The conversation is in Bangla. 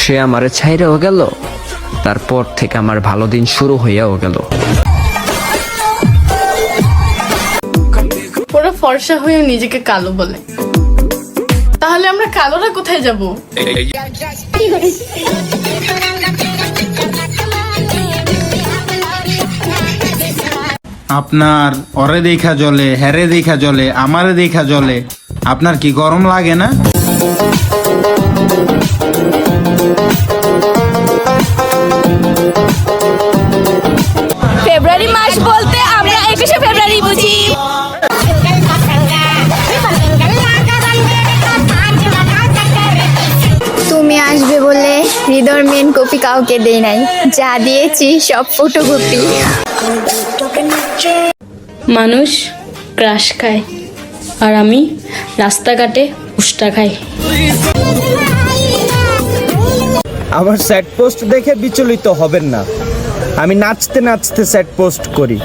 সে আমারে ছাইরেও গেল। তারপর থেকে আমার ভালো দিন শুরু হইয়াও গেল। ওরা ফর্সা হয়ে নিজেকে কালো বলে। তাহলে আমরা কালোরা কোথায় যাব? আপনার অরে দেখা জলে হ্যারে দেখা জলে আমারে দেখা জলে আপনার কি গরম লাগে না? ফেব্রুয়ারি মাস বলতে আমরা একুশে ফেব্রুয়ারি বুঝি। তুমি আসবে বলে হৃদয় মেন কপি কাউকে দেই নাই। যা দিয়েছি সব ফটোকপি। মানুষ ক্রাশ খায় আর আমি রাস্তাঘাটে উষ্টা খাই। আমার স্যাট পোস্ট দেখে বিচলিত হবেন না। আমি নাচতে নাচতে স্যাট পোস্ট করি।